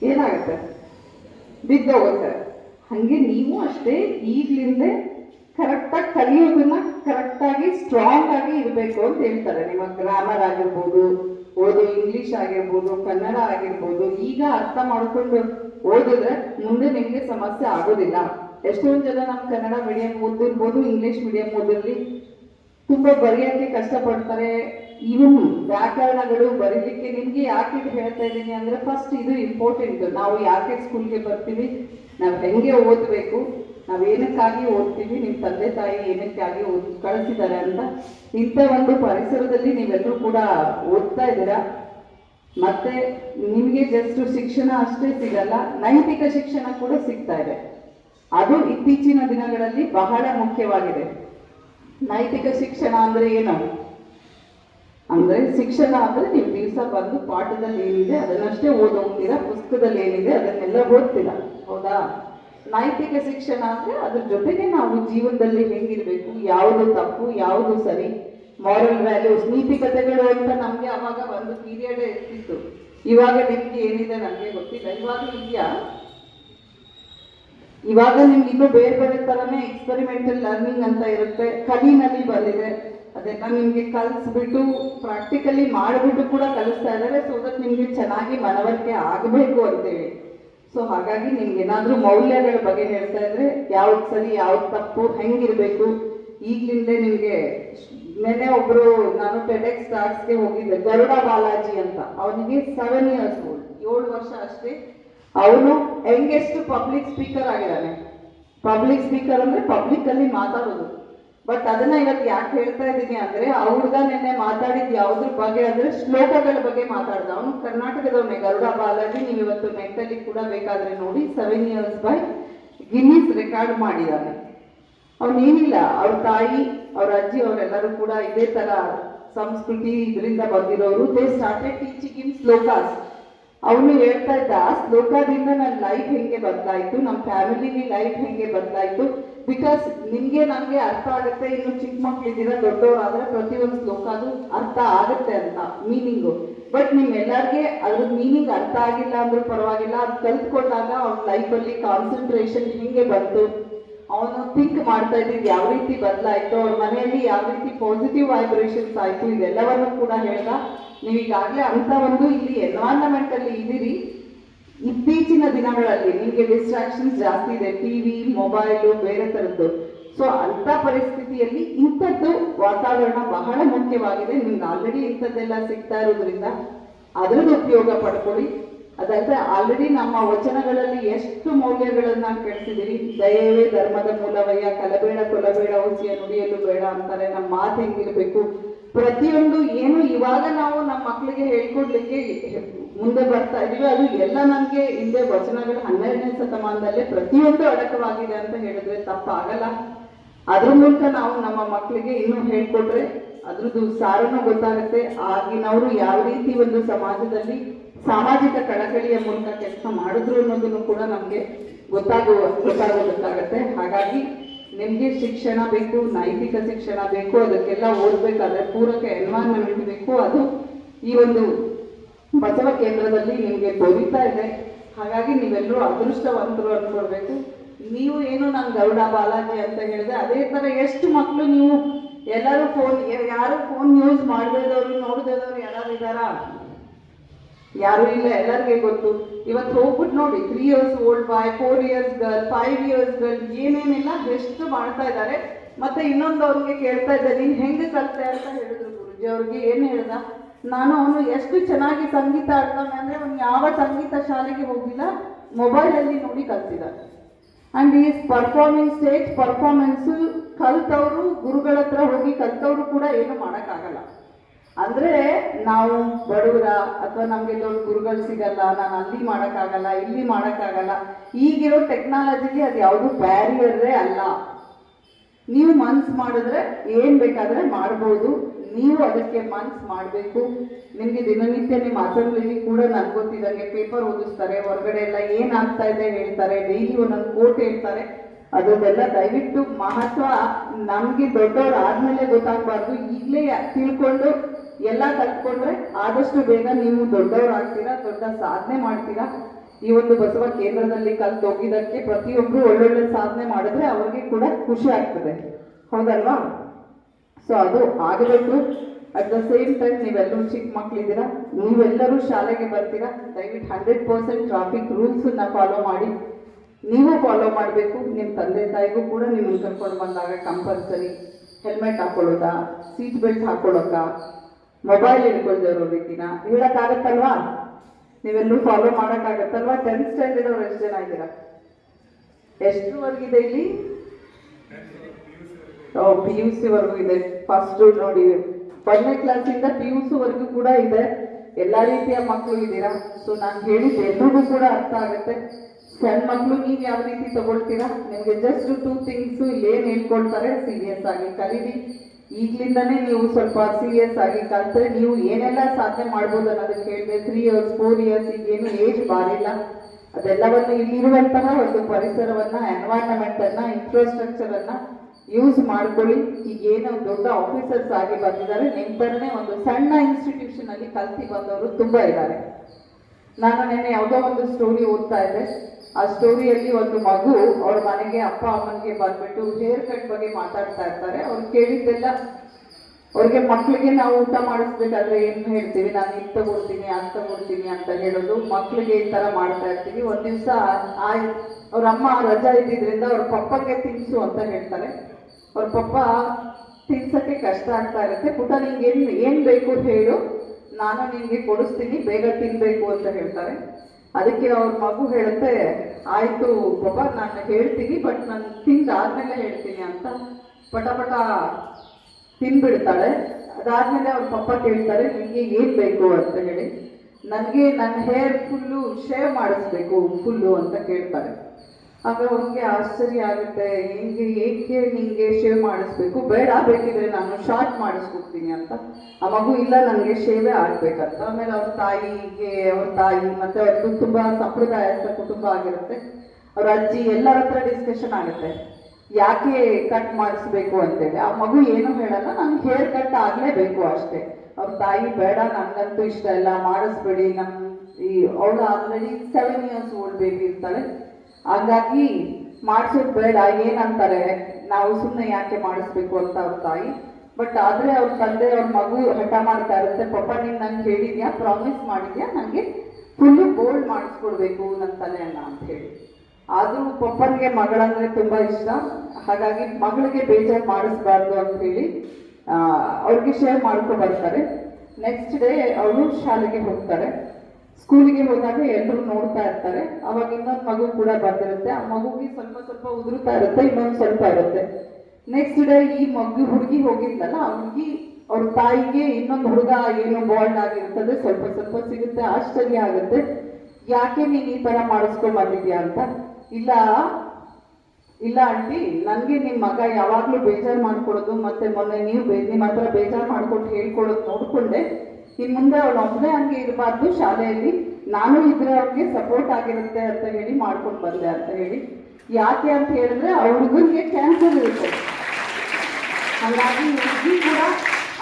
ಏನಾಗುತ್ತೆ? ಬಿದ್ದೋಗುತ್ತೆ. ಹಂಗೆ ನೀವು ಅಷ್ಟೇ ಈಗ್ಲಿಂದ ಕರೆಕ್ಟಾಗಿ ಕಲಿಯೋದನ್ನ ಕರೆಕ್ಟಾಗಿ ಸ್ಟ್ರಾಂಗ್ ಆಗಿ ಇರಬೇಕು ಅಂತ ಹೇಳ್ತಾರೆ. ನಿಮ್ಮ ಗ್ರಾಮರ್ ಆಗಿರ್ಬೋದು ಓದೋ ಇಂಗ್ಲಿಷ್ ಆಗಿರ್ಬೋದು, ಕನ್ನಡ ಆಗಿರ್ಬೋದು, ಈಗ ಅರ್ಥ ಮಾಡ್ಕೊಂಡು ಓದಿದ್ರೆ ಮುಂದೆ ನಿಮಗೆ ಸಮಸ್ಯೆ ಆಗೋದಿಲ್ಲ. ಎಷ್ಟೊಂದು ಜನ ನಮ್ಮ ಕನ್ನಡ ಮೀಡಿಯಂ ಓದಿರ್ಬೋದು ಇಂಗ್ಲಿಷ್ ಮೀಡಿಯಂ ಓದಿರ್ಲಿ ತುಂಬಾ ಬರೆಯಕ್ಕೆ ಕಷ್ಟಪಡ್ತಾರೆ. ಇವನ್ ವ್ಯಾಕರಣಗಳು ಬರೀಲಿಕ್ಕೆ ನಿಮ್ಗೆ ಯಾಕೆ ಹೇಳ್ತಾ ಇದ್ದೀನಿ ಅಂದ್ರೆ ಫಸ್ಟ್ ಇದು ಇಂಪಾರ್ಟೆಂಟ್ ನಾವು ಯಾಕೆ ಸ್ಕೂಲ್ಗೆ ಬರ್ತೀವಿ? ನಾವು ಹೆಂಗೆ ಓದಬೇಕು? ನಾವು ಏನಕ್ಕಾಗಿ ಓದ್ತೀವಿ? ನಿಮ್ಮ ತಂದೆ ತಾಯಿ ಏನಕ್ಕಾಗಿ ಓದ್, ಕಳಿಸಿದ್ದಾರೆ ಅಂತ ಇಂಥ ಒಂದು ಪರಿಸರದಲ್ಲಿ ನೀವೆಲ್ಲರೂ ಕೂಡ ಓದ್ತಾ ಇದ್ದೀರಾ? ಮತ್ತೆ ನಿಮಗೆ ಜಸ್ಟ್ ಶಿಕ್ಷಣ ಅಷ್ಟೇ ಸಿಗಲ್ಲ, ನೈತಿಕ ಶಿಕ್ಷಣ ಕೂಡ ಸಿಗ್ತಾ ಇದೆ. ಅದು ಇತ್ತೀಚಿನ ದಿನಗಳಲ್ಲಿ ಬಹಳ ಮುಖ್ಯವಾಗಿದೆ. ನೈತಿಕ ಶಿಕ್ಷಣ ಅಂದ್ರೆ ಏನು? ಅಂದ್ರೆ ಶಿಕ್ಷಣ ಅಂದ್ರೆ ನೀವು ದಿವಸ ಬಂದು ಪಾಠದಲ್ಲಿ ಏನಿದೆ ಅದನ್ನಷ್ಟೇ ಓದೋಗ್ತೀರಾ ಪುಸ್ತಕದಲ್ಲಿ ಏನಿದೆ ಅದನ್ನೆಲ್ಲ ಓದ್ತೀರಾ? ಹೌದಾ? ನೈತಿಕ ಶಿಕ್ಷಣ ಅಂದ್ರೆ ಅದ್ರ ಜೊತೆಗೆ ನಾವು ಜೀವನದಲ್ಲಿ ಹೆಂಗಿರ್ಬೇಕು, ಯಾವುದು ತಪ್ಪು, ಯಾವುದು ಸರಿ ಮಾರಲ್ ವ್ಯಾಲ್ಯೂಸ್ ನೀತಿಕತೆಗಳು ಅಂತ ನಮ್ಗೆ ಅವಾಗ ಒಂದು ಪೀರಿಯಡ್ ಇರ್ತಿತ್ತು. ಇವಾಗ ನಿಮ್ಗೆ ಏನಿದೆ ನನಗೆ ಗೊತ್ತಿಲ್ಲ. ಇವಾಗ ಇದೆಯಾ? ಇವಾಗ ನಿಮ್ಗೆ ಇನ್ನೂ ಬೇರೆ ಬೇರೆ ತರನೇ ಎಕ್ಸ್ಪೆರಿಮೆಂಟಲ್ ಲರ್ನಿಂಗ್ ಅಂತ ಇರುತ್ತೆ. ಕಲಿನಲ್ಲಿ ಬಂದಿದೆ. ಅದೆಲ್ಲ ನಿಮ್ಗೆ ಕಲಿಸ್ಬಿಟ್ಟು ಪ್ರಾಕ್ಟಿಕಲಿ ಮಾಡಿಬಿಟ್ಟು ಕೂಡ ಕಲಿಸ್ತಾ ಇದ್ದಾರೆ. ಸೊ ದಟ್ ನಿಮ್ಗೆ ಚೆನ್ನಾಗಿ ಮನವರಿಕೆ ಆಗಬೇಕು ಅಂತೇಳಿ. ಸೊ ಹಾಗಾಗಿ ನಿಮ್ಗೆ ಏನಾದ್ರೂ ಮೌಲ್ಯಗಳ ಬಗ್ಗೆ ಹೇಳ್ತಾ ಇದ್ರೆ ಯಾವ್ದು ಸರಿ, ಯಾವ್ದು ತಪ್ಪು, ಹೆಂಗಿರ್ಬೇಕು? ಈಗ್ಲಿಂದಲೇ ನಿಮ್ಗೆ ನೆನೆ ಒಬ್ರು ನಾನು ಟೆಡೆಕ್ಸ್ ಸ್ಟಾರ್ಟ್ಸ್ಗೆ ಹೋಗಿದ್ದೆ, ಗರುಡ ಬಾಲಾಜಿ ಅಂತ. ಅವನಿಗೆ ಸೆವೆನ್ ಇಯರ್ಸ್ ಓಲ್ಡ್ ಏಳು ವರ್ಷ ಅಷ್ಟೇ. ಅವನು ಯಂಗೆಸ್ಟ್ ಪಬ್ಲಿಕ್ ಸ್ಪೀಕರ್ ಆಗಿದ್ದಾನೆ. ಪಬ್ಲಿಕ್ ಸ್ಪೀಕರ್ ಅಂದ್ರೆ ಪಬ್ಲಿಕ್ ಅಲ್ಲಿ ಮಾತಾಡೋದು. ಬಟ್ ಅದನ್ನ ಇವತ್ತು ಯಾಕೆ ಹೇಳ್ತಾ ಇದ್ದೀನಿ ಅಂದ್ರೆ ಆ ಹುಡ್ಗ ನಿನ್ನೆ ಮಾತಾಡಿದ್ ಯಾವ್ದ್ರ ಬಗ್ಗೆ ಅಂದ್ರೆ ಶ್ಲೋಕಗಳ ಬಗ್ಗೆ ಮಾತಾಡ್ದ. ಅವನು ಕರ್ನಾಟಕದವನೇ, ಗರುಡ ಬಾಲಾಜಿ, ನೀವು ಇವತ್ತು ನೆಟ್ಟಲ್ಲಿ ಕೂಡ ಬೇಕಾದ್ರೆ ನೋಡಿ seven years by Guinness record ಮಾಡಿದ್ದಾನೆ ಅವನೇನಿಲ್ಲ ಅವ್ರ ತಾಯಿ, ಅವ್ರ ಅಜ್ಜಿ, ಅವರೆಲ್ಲರೂ ಕೂಡ ಇದೇ ತರ ಸಂಸ್ಕೃತಿ ಇದರಿಂದ ಬಂದಿರೋರು. They started teaching in shlokas ಅವನು ಹೇಳ್ತಾ ಇದ್ದ, ಆ ಶ್ಲೋಕದಿಂದ ನನ್ನ ಲೈಫ್ ಹೆಂಗೆ ಬದಲಾಯ್ತು ನಮ್ಮ ಫ್ಯಾಮಿಲಿ ಲೈಫ್ ಹೆಂಗೆ ಬದಲಾಯ್ತು ಬಿಕಾಸ್ ನಿಮಗೆ ನನಗೆ ಅರ್ಥ ಆಗುತ್ತೆ, ಇನ್ನು ಚಿಕ್ಕ ಮಕ್ಳಿದ್ದೀರಾ ದೊಡ್ಡವರಾದ್ರೆ ಪ್ರತಿಯೊಂದು ಶ್ಲೋಕ ಅದು ಅರ್ಥ ಆಗುತ್ತೆ ಅಂತ ಮೀನಿಂಗು ಬಟ್ ನಿಮ್ ಎಲ್ಲರಿಗೆ ಅದ್ರ ಮೀನಿಂಗ್ ಅರ್ಥ ಆಗಿಲ್ಲ ಅಂದ್ರೂ ಪರವಾಗಿಲ್ಲ, ಅದು ಕಲ್ತ್ಕೊಂಡಾಗ ಅವ್ನ ಲೈಫಲ್ಲಿ ಕಾನ್ಸಂಟ್ರೇಷನ್ ಹಿಂಗೆ ಬಂತು. ಅವನು ಥಿಂಕ್ ಮಾಡ್ತಾ ಇದ್ದಿದ್ದು ಯಾವ ರೀತಿ ಬದಲಾಯಿತು, ಅವ್ರ ಮನೆಯಲ್ಲಿ ಯಾವ ರೀತಿ ಪಾಸಿಟಿವ್ ವೈಬ್ರೇಷನ್ಸ್ ಆಯ್ತು, ಇದೆಲ್ಲವನ್ನು ಕೂಡ ಹೇಳ್ದ. ನೀವೀಗಾಗಲೇ ಅಂತ ಒಂದು ಇಲ್ಲಿ ಎನ್ವೈರನ್ಮೆಂಟ್ ಅಲ್ಲಿ ಇದ್ದೀರಿ. ಇತ್ತೀಚಿನ ದಿನಗಳಲ್ಲಿ ನಿಮಗೆ ಡಿಸ್ಟ್ರಾಕ್ಷನ್ಸ್ ಜಾಸ್ತಿ ಇದೆ ಟಿವಿ ಮೊಬೈಲು ಬೇರೆ ತರದ್ದು. ಸೊ ಅಂತ ಪರಿಸ್ಥಿತಿಯಲ್ಲಿ ಇಂಥದ್ದು ವಾತಾವರಣ ಬಹಳ ಮುಖ್ಯವಾಗಿದೆ. ನಿಮ್ಗೆ ಆಲ್ರೆಡಿ ಇಂಥದ್ದೆಲ್ಲ ಸಿಗ್ತಾ ಇರೋದ್ರಿಂದ ಅದ್ರದ್ದು ಉಪಯೋಗ ಪಡ್ಕೊಳ್ಳಿ. ಅದಲ್ಲದೆ ಆಲ್ರೆಡಿ ನಮ್ಮ ವಚನಗಳಲ್ಲಿ ಎಷ್ಟು ಮೌಲ್ಯಗಳನ್ನ ಕೇಳ್ತಿದ್ದೀವಿ. ದಯವೇ ಧರ್ಮದ ಮೂಲವಯ್ಯ, ಕಲಬೇಡ, ಕೊಲಬೇಡ, ಔಸಿಯ ನುಡಿಯಲು ಬೇಡ ಅಂತಾರೆ. ನಮ್ಮ ಮಾತು ಹೆಂಗಿರ್ಬೇಕು? ಪ್ರತಿಯೊಂದು ಏನು ಇವಾಗ ನಾವು ನಮ್ಮ ಮಕ್ಕಳಿಗೆ ಹೇಳ್ಕೊಡ್ಲಿಕ್ಕೆ ಮುಂದೆ ಬರ್ತಾ ಇದೀವಿ. ಅದು ಎಲ್ಲ ನಮ್ಗೆ ಹಿಂದೆ ವಚನಗಳ ಹನ್ನೆರಡನೇ ಶತಮಾನದಲ್ಲೇ ಪ್ರತಿಯೊಂದು ಅಡಕವಾಗಿದೆ ಅಂತ ಹೇಳಿದ್ರೆ ತಪ್ಪಾಗಲ್ಲ. ಅದ್ರ ಮೂಲಕ ನಾವು ನಮ್ಮ ಮಕ್ಕಳಿಗೆ ಇನ್ನೂ ಹೇಳ್ಕೊಟ್ರೆ ಅದ್ರದ್ದು ಸಾರನು ಗೊತ್ತಾಗುತ್ತೆ. ಆಗಿನವರು ಯಾವ ರೀತಿ ಒಂದು ಸಮಾಜದಲ್ಲಿ ಸಾಮಾಜಿಕ ಕಳಕಳಿಯ ಮೂಲಕ ಕೆಲಸ ಮಾಡಿದ್ರು ಅನ್ನೋದನ್ನು ಕೂಡ ನಮಗೆ ಗೊತ್ತಾಗುವ ಗೊತ್ತಾಗೋದಕ್ಕಾಗತ್ತೆ. ಹಾಗಾಗಿ ನಿಮಗೆ ಶಿಕ್ಷಣ ಬೇಕು, ನೈತಿಕ ಶಿಕ್ಷಣ ಬೇಕು, ಅದಕ್ಕೆಲ್ಲ ಓದಬೇಕಾದ್ರೆ ಪೂರಕ ಎನ್ವೈರ್ಮೆಂಟ್ ಬೇಕು. ಅದು ಈ ಒಂದು ಬಸವ ಕೇಂದ್ರದಲ್ಲಿ ನಿಮಗೆ ದೊರೀತಾ ಇದೆ. ಹಾಗಾಗಿ ನೀವೆಲ್ಲರೂ ಅದೃಷ್ಟವಂತರು ಅನ್ಕೊಳ್ಬೇಕು ನೀವು ಏನು ನಾನು ಗರುಡ ಬಾಲಾಜಿ ಅಂತ ಹೇಳಿದೆ ಅದೇ ತರ ಎಷ್ಟು ಮಕ್ಕಳು ನೀವು ಎಲ್ಲರೂ ಫೋನ್ ಯಾರು ಫೋನ್ ಯೂಸ್ ಮಾಡದೇದವ್ರು ನೋಡದೇದವ್ರು ಯಾರು ಇದ್ದಾರಾ? ಯಾರು ಇಲ್ಲ, ಎಲ್ಲರಿಗೆ ಗೊತ್ತು. ಇವತ್ತು ಹೋಗ್ಬಿಟ್ಟು ನೋಡಿ three years old boy four years girl five years girl ಏನೇನೆಲ್ಲ ಬೆಸ್ಟ್ ಮಾಡ್ತಾ ಇದ್ದಾರೆ. ಮತ್ತೆ ಇನ್ನೊಂದು ಅವ್ರಿಗೆ ಕೇಳ್ತಾ ಇದ್ದೆ, ನೀನ್ ಹೆಂಗೆ ಕಲ್ತೆ ಅಂತ ಹೇಳಿದ್ರು ಗುರುಜಿ ಅವ್ರಿಗೆ, ಏನು ಹೇಳ್ದ? ನಾನು ಅವನು ಎಷ್ಟು ಚೆನ್ನಾಗಿ ಸಂಗೀತ ಆಡ್ತಾನೆ ಅಂದ್ರೆ ಅವ್ನು ಯಾವ ಸಂಗೀತ ಶಾಲೆಗೆ ಹೋಗಿಲ್ಲ ಮೊಬೈಲ್ ಅಲ್ಲಿ ನೋಡಿ ಕಲ್ತಿದ್ದ. And is performing stage performance ಕಲ್ತವರು ಗುರುಗಳ ಹತ್ರ ಹೋಗಿ ಕಲ್ತವರು ಕೂಡ ಏನು ಮಾಡೋಕ್ಕಾಗಲ್ಲ. ಅಂದ್ರೆ ನಾವು ಬಡವರ ಅಥವಾ ನಮ್ಗೆ ದೊಡ್ಡ ಗುರುಗಳು ಸಿಗಲ್ಲ, ನಾನು ಅಲ್ಲಿ ಮಾಡೋಕ್ಕಾಗಲ್ಲ, ಇಲ್ಲಿ ಮಾಡೋಕ್ಕಾಗಲ್ಲ, ಈಗಿರೋ ಟೆಕ್ನಾಲಜಿಗೆ ಅದು ಯಾವುದು ಬ್ಯಾರಿಯರೇ ಅಲ್ಲ. ನೀವು ಮನ್ಸ್ ಮಾಡಿದ್ರೆ ಏನ್ ಬೇಕಾದ್ರೆ ಮಾಡ್ಬೋದು. ನೀವು ಅದಕ್ಕೆ ಮನ್ಸ್ ಮಾಡಬೇಕು. ನಿಮಗೆ ದಿನನಿತ್ಯ ನಿಮ್ಮ ಅಸೆಂಬ್ಲಿಲಿ ಕೂಡ ನನ್ಗೆ ಗೊತ್ತಿದ್ದಂಗೆ ಪೇಪರ್ ಓದಿಸ್ತಾರೆ, ಹೊರಗಡೆ ಎಲ್ಲ ಏನ್ ಆಗ್ತಾ ಇದೆ ಹೇಳ್ತಾರೆ ಡೈಲಿ ಒಂದೊಂದು ಕೋಟ್ ಹೇಳ್ತಾರೆ. ಅದನ್ನೆಲ್ಲ ದಯವಿಟ್ಟು ಮಹತ್ವ ನಮಗೆ ದೊಡ್ಡವ್ರು ಆದ್ಮೇಲೆ ಗೊತ್ತಾಗಬಾರ್ದು. ಈಗಲೇ ತಿಳ್ಕೊಂಡು ಎಲ್ಲ ಕಲ್ತ್ಕೊಂಡ್ರೆ ಆದಷ್ಟು ಬೇಗ ನೀವು ದೊಡ್ಡವ್ರು ಆಗ್ತೀರಾ ದೊಡ್ಡ ಸಾಧನೆ ಮಾಡ್ತೀರಾ? ಈ ಒಂದು ಬಸವ ಕೇಂದ್ರದಲ್ಲಿ ಕಲ್ತು ಹೋಗಿದ್ದಕ್ಕೆ ಪ್ರತಿಯೊಬ್ರು ಒಳ್ಳೊಳ್ಳೆ ಸಾಧನೆ ಮಾಡಿದ್ರೆ ಅವ್ರಿಗೆ ಕೂಡ ಖುಷಿ ಆಗ್ತದೆ. ಹೌದಲ್ವಾ? ಸೊ ಅದು ಆಗಬೇಕು. ಅಟ್ ದ ಸೇಮ್ ಟೈಮ್ ನೀವೆಲ್ಲರೂ ಚಿಕ್ಕ ಮಕ್ಕಳಿದ್ದೀರಾ ನೀವೆಲ್ಲರೂ ಶಾಲೆಗೆ ಬರ್ತೀರಾ? ದಯವಿಟ್ಟು ಹಂಡ್ರೆಡ್ ಪರ್ಸೆಂಟ್ ಟ್ರಾಫಿಕ್ ರೂಲ್ಸನ್ನ ಫಾಲೋ ಮಾಡಿ. ನೀವು ಫಾಲೋ ಮಾಡಬೇಕು. ನಿಮ್ಮ ತಂದೆ ತಾಯಿಗೂ ಕೂಡ ನೀವು ಕರ್ಕೊಂಡು ಬಂದಾಗ ಕಂಪಲ್ಸರಿ ಹೆಲ್ಮೆಟ್ ಹಾಕೊಳ್ಳೋದಾ? ಸೀಟ್ ಬೆಲ್ಟ್ ಹಾಕೊಳ್ಳೋಕ ಮೊಬೈಲ್ ಹಿಡ್ಕೊಂಡಿರೋ ರೀತಿನ ಹೇಳಕ್ಕಾಗತ್ತಲ್ವಾ? ನೀವೆಲ್ಲರೂ ಫಾಲೋ ಮಾಡೋಕ್ಕಾಗತ್ತಲ್ವಾ? ಟೆಂತ್ ಸ್ಟ್ಯಾಂಡರ್ಡ್ ಅವ್ರು ಎಷ್ಟು ಜನ ಇದ್ದೀರಾ? ಎಷ್ಟರವರೆಗಿದೆ ಇಲ್ಲಿ? ಪಿ ಯು ಸಿ ವರೆಗೂ ಇದೆ. ಫಸ್ಟ್ ನೋಡಿ, ಒಂದನೇ ಕ್ಲಾಸಿಂದ ಪಿ ಯು ಸಿ ವರೆಗೂ ಕೂಡ ಇದೆ. ಎಲ್ಲಾ ರೀತಿಯ ಮಕ್ಕಳು ಇದ್ದೀರಾ? ಸೊ ನಾನು ಹೇಳಿದ್ದು ಎಲ್ರಿಗೂ ಕೂಡ ಅರ್ಥ ಆಗುತ್ತೆ. ಸಣ್ಣ ಮಕ್ಕಳು ನೀವು ಯಾವ ರೀತಿ ತಗೊಳ್ತೀರಾ? ನಿಮಗೆ ಜಸ್ಟ್ ಟೂ ಥಿಂಗ್ಸ್ ಏನ್ ಹೇಳ್ಕೊಳ್ತಾರೆ ಸೀರಿಯಸ್ ಆಗಿ ಕಲೀರಿ ಈಗ್ಲಿಂದಾನೇ ನೀವು ಸ್ವಲ್ಪ ಸೀರಿಯಸ್ ಆಗಿ ಕಲ್ತ್ರೆ ನೀವು ಏನೆಲ್ಲ ಸಾಧನೆ ಮಾಡ್ಬೋದು ಅನ್ನೋದಕ್ಕೆ ಹೇಳಿದ್ರೆ ತ್ರೀ ಇಯರ್ಸ್ ಫೋರ್ ಇಯರ್ಸ್ ಈಗ ಏನು ಏಜ್ ಬಾರಿಲ್ಲ. ಅದೆಲ್ಲವನ್ನು ಇಲ್ಲಿರುವಂತಹ ಒಂದು ಪರಿಸರವನ್ನ ಎನ್ವೈರನ್ಮೆಂಟ್ ಅನ್ನ ಇನ್ಫ್ರಾಸ್ಟ್ರಕ್ಚರ್ ಅನ್ನ ಯೂಸ್ ಮಾಡ್ಕೊಳ್ಳಿ. ಈಗ ಏನು ದೊಡ್ಡ ಆಫೀಸರ್ಸ್ ಆಗಿ ಬಂದಿದ್ದಾರೆ. ನಿಮ್ ತರನೇ ಒಂದು ಸಣ್ಣ ಇನ್ಸ್ಟಿಟ್ಯೂಷನ್ ಅಲ್ಲಿ ಕಲ್ತಿ ಬಂದವರು ತುಂಬಾ ಇದ್ದಾರೆ. ನಾನು ನಿನ್ನೆ ಯಾವುದೋ ಒಂದು ಸ್ಟೋರಿ ಓದ್ತಾ ಇದ್ದೆ. ಆ ಸ್ಟೋರಿಯಲ್ಲಿ ಒಂದು ಮಗು ಅವ್ರ ಮನೆಗೆ ಅಪ್ಪ ಅಮ್ಮನಿಗೆ ಬಂದ್ಬಿಟ್ಟು ಹೇರ್ ಕಟ್ ಬಗ್ಗೆ ಮಾತಾಡ್ತಾ ಇರ್ತಾರೆ. ಅವ್ರು ಕೇಳಿದ್ದೆಲ್ಲ ಅವ್ರಿಗೆ ಮಕ್ಕಳಿಗೆ ನಾವು ಊಟ ಮಾಡಿಸ್ಬೇಕಾದ್ರೆ ಏನು ಹೇಳ್ತೀವಿ? ನಾನು ಇದು ತಗೊಳ್ತೀನಿ, ಅದು ತಗೊಳ್ತೀನಿ ಅಂತ ಹೇಳೋದು. ಮಕ್ಕಳಿಗೆ ಈ ತರ ಮಾಡ್ತಾ ಇರ್ತೀವಿ. ಒಂದು ದಿವ್ಸ ಆಯ್, ಅವ್ರ ಅಮ್ಮ ರಜಾ ಇದ್ದಿದ್ರಿಂದ ಅವ್ರ ಪಪ್ಪಗೆ ತಿನ್ಸು ಅಂತ ಹೇಳ್ತಾರೆ. ಅವ್ರ ಪಪ್ಪ ತಿನ್ಸಕ್ಕೆ ಕಷ್ಟ ಆಗ್ತಾ ಇರುತ್ತೆ. ಪುಟ ನಿಂಗೆ ಏನು ಏನು ಬೇಕು ಹೇಳು. ನಾನು ನಿಮಗೆ ಕೊಡಿಸ್ತೀನಿ, ಬೇಗ ತಿನ್ಬೇಕು ಅಂತ ಹೇಳ್ತಾರೆ. ಅದಕ್ಕೆ ಅವ್ರ ಮಗು ಹೇಳುತ್ತೆ, ಆಯ್ತು ಪಾಪ ನಾನು ಹೇಳ್ತೀನಿ ಬಟ್ ನಾನು ತಿಂದಾದ್ಮೇಲೆ ಹೇಳ್ತೀನಿ ಅಂತ. ಪಟ ಪಟ ತಿಂದ್ಬಿಡ್ತಾಳೆ ಅದಾದ್ಮೇಲೆ ಅವ್ರ ಪಪ್ಪ ಕೇಳ್ತಾರೆ ನಿಮಗೆ ಏನ್ ಬೇಕು ಅಂತ ಹೇಳಿ? ನನಗೆ ನನ್ನ ಹೇರ್ ಫುಲ್ಲು ಶೇವ್ ಮಾಡಿಸ್ಬೇಕು ಫುಲ್ಲು ಅಂತ ಕೇಳ್ತಾರೆ. ಆಗ ಅವನಿಗೆ ಆಶ್ಚರ್ಯ ಆಗುತ್ತೆ, ಹೆಂಗೆ, ಏಕೆ ನಿಂಗೆ ಶೇವ್ ಮಾಡಿಸ್ಬೇಕು? ಬೇಡ, ಬೇಕಿದ್ರೆ ನಾನು ಶಾರ್ಟ್ ಮಾಡಿಸ್ಕೊಡ್ತೀನಿ ಅಂತ. ಆ ಮಗು, ಇಲ್ಲ ನನಗೆ ಶೇವೇ ಆಗ್ಬೇಕಂತ. ಆಮೇಲೆ ಅವ್ರ ತಾಯಿಗೆ, ಅವ್ರ ತಾಯಿ ಮತ್ತೆ ಅವ್ರದ್ದು ತುಂಬಾ ಸಂಪ್ರದಾಯಸ್ಥ ಕುಟುಂಬ ಆಗಿರುತ್ತೆ. ಅವ್ರ ಅಜ್ಜಿ ಎಲ್ಲರ ಹತ್ರ ಡಿಸ್ಕಷನ್ ಆಗುತ್ತೆ. ಯಾಕೆ ಕಟ್ ಮಾಡಿಸ್ಬೇಕು? ಅಂತೇಳಿ. ಆ ಮಗು ಏನು ಹೇಳಲ್ಲ ನನ್ಗೆ ಹೇರ್ ಕಟ್ ಆಗ್ಲೇಬೇಕು ಅಷ್ಟೇ. ಅವ್ರ ತಾಯಿ, ಬೇಡ, ನನ್ಗಂತೂ ಇಷ್ಟ ಇಲ್ಲ, ಮಾಡಿಸ್ಬೇಡಿ. ನಮ್ ಈ ಅವಳು already seven years old baby ಇರ್ತಾಳೆ. ಹಾಗಾಗಿ ಮಾಡ್ಸೋದ್ ಬೇಡ, ಏನಂತಾರೆ? ನಾವು ಸುಮ್ಮನೆ ಯಾಕೆ ಮಾಡಿಸ್ಬೇಕು ಅಂತ ಅವ್ರ ತಾಯಿ. ಬಟ್ ಆದ್ರೆ ಅವ್ರ ತಂದೆ, ಅವ್ರ ಮಗು ಹಠ ಮಾಡ್ತಾ ಇರುತ್ತೆ. ಪಾಪ ನೀನ್ ನಂಗೆ ಹೇಳಿದ್ಯಾ? ಪ್ರಾಮಿಸ್ ಮಾಡಿದ್ಯಾ? ನನಗೆ ಫುಲ್ಲು ಗೋಲ್ಡ್ ಮಾಡಿಸ್ಕೊಡ್ಬೇಕು ನನ್ನ ತಲೆಯನ್ನ ಅಂತ ಹೇಳಿ. ಆದರೂ ಪಪ್ಪನಿಗೆ ಮಗಳಂದ್ರೆ ತುಂಬಾ ಇಷ್ಟ. ಹಾಗಾಗಿ ಮಗಳಿಗೆ ಬೇಜಾರು ಮಾಡಿಸ್ಬಾರ್ದು ಅಂತ ಹೇಳಿ ಅವ್ರಿಗೆ ಶೇರ್ ಮಾಡ್ಕೊ ಬರ್ತಾರೆ. ನೆಕ್ಸ್ಟ್ ಡೇ ಅವರು ಶಾಲೆಗೆ ಹೋಗ್ತಾರೆ. ಸ್ಕೂಲಿಗೆ ಹೋದಾಗ ಎಲ್ಲರೂ ನೋಡ್ತಾ ಇರ್ತಾರೆ. ಅವಾಗ ಇನ್ನೊಂದು ಮಗು ಕೂಡ ಬರ್ತಿರುತ್ತೆ. ಆ ಮಗುಗೆ ಸ್ವಲ್ಪ ಸ್ವಲ್ಪ ಉದುರುತ್ತಾ ಇರುತ್ತೆ, ಇನ್ನೊಂದು ಸ್ವಲ್ಪ ಇರುತ್ತೆ. ನೆಕ್ಸ್ಟ್ ಡೇ ಈ ಮಗು ಹುಡುಗಿ ಹೋಗಿದ್ಲಲ್ಲ ಅವನಿಗೆ ಅವ್ರ ತಾಯಿಗೆ ಇನ್ನೊಂದು ಹುಡುಗ ಏನು ಬಾಲ್ಡ್ ಆಗಿರ್ತದೆ, ಸ್ವಲ್ಪ ಸ್ವಲ್ಪ ಸಿಗುತ್ತೆ, ಆಶ್ಚರ್ಯ ಆಗುತ್ತೆ. ಯಾಕೆ ನೀನ್ ಈ ತರ ಮಾಡಿಸ್ಕೊಂಡ್ ಬಂದಿದ್ಯಾ ಅಂತ? ಇಲ್ಲ ಇಲ್ಲ ಆಂಟಿ, ನನ್ಗೆ ನಿಮ್ ಮಗ ಯಾವಾಗ್ಲೂ ಬೇಜಾರ್ ಮಾಡ್ಕೊಡೋದು ಮತ್ತೆ ಮೊನ್ನೆ ನೀವು ನಿಮ್ಮ ಹತ್ರ ಬೇಜಾರ್ ಮಾಡ್ಕೊಂಡು ಹೇಳ್ಕೊಡೋದು ನೋಡ್ಕೊಂಡೆ. ಇನ್ ಮುಂದೆ ಅವಳು ಒಬ್ಬನೇ ಹಂಗೆ ಇರಬಾರ್ದು ಶಾಲೆಯಲ್ಲಿ. ನಾನು ಇದ್ರೆ ಅವ್ರಿಗೆ ಸಪೋರ್ಟ್ ಆಗಿರುತ್ತೆ ಅಂತ ಹೇಳಿ ಮಾಡ್ಕೊಂಡು ಬಂದೆ ಅಂತ ಹೇಳಿ. ಯಾಕೆ ಅಂತ ಹೇಳಿದ್ರೆ, ಆ ಕ್ಯಾನ್ಸರ್ ಇರುತ್ತೆ. ಹಾಗಾಗಿ ಹುಡುಗಿ ಕೂಡ